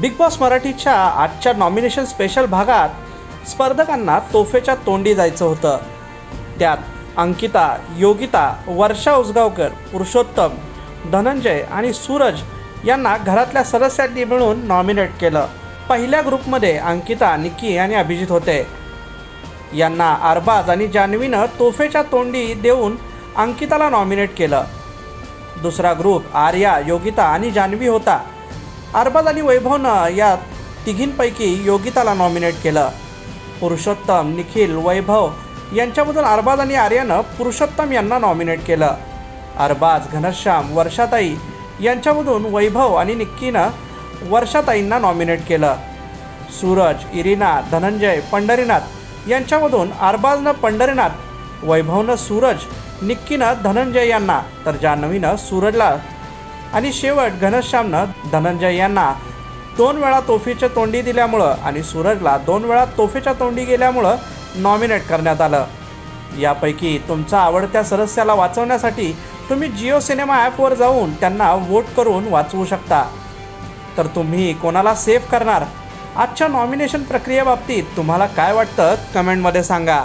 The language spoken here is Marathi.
बिग बॉस मराठीच्या आजच्या नॉमिनेशन स्पेशल भागात स्पर्धकांना तोफेच्या तोंडी जायचं होतं. त्यात अंकिता योगिता वर्षा उसगावकर पुरुषोत्तम धनंजय आणि सूरज यांना घरातल्या सदस्यांनी मिळून नॉमिनेट केलं. पहिल्या ग्रुपमध्ये अंकिता निक्की आणि अभिजित होते. यांना अरबाज आणि जान्हवीनं तोफेच्या तोंडी देऊन अंकिताला नॉमिनेट केलं. दुसरा ग्रुप आर्या योगिता आणि जान्हवी होता. अरबाज आणि वैभवनं या तिघींपैकी योगिताला नॉमिनेट केलं. पुरुषोत्तम निखिल वैभव यांच्यामधून अरबाज आणि आर्यानं पुरुषोत्तम यांना नॉमिनेट केलं. अरबाज घनश्याम वर्षाताई यांच्यामधून वैभव आणि निक्कीनं वर्षाताईंना नॉमिनेट केलं. सूरज इरिना धनंजय पंढरीनाथ यांच्यामधून अरबाजनं पंढरीनाथ वैभवनं सूरज निक्कीनं धनंजय यांना. तर जान्हवीनं सूरजला आणि शेवट घनश्यामनं धनंजय यांना दोन वेळा तोफीच्या तोंडी दिल्यामुळं आणि सूरजला दोन वेळा तोफेच्या तोंडी गेल्यामुळं नॉमिनेट करण्यात आलं. यापैकी तुमच्या आवडत्या सदस्याला वाचवण्यासाठी तुम्ही जिओ सिनेमा ॲपवर जाऊन त्यांना वोट करून वाचवू शकता. तर तुम्ही कोणाला सेव्ह करणार? आजच्या नॉमिनेशन प्रक्रियेबाबतीत तुम्हाला काय वाटतं? कमेंटमध्ये सांगा.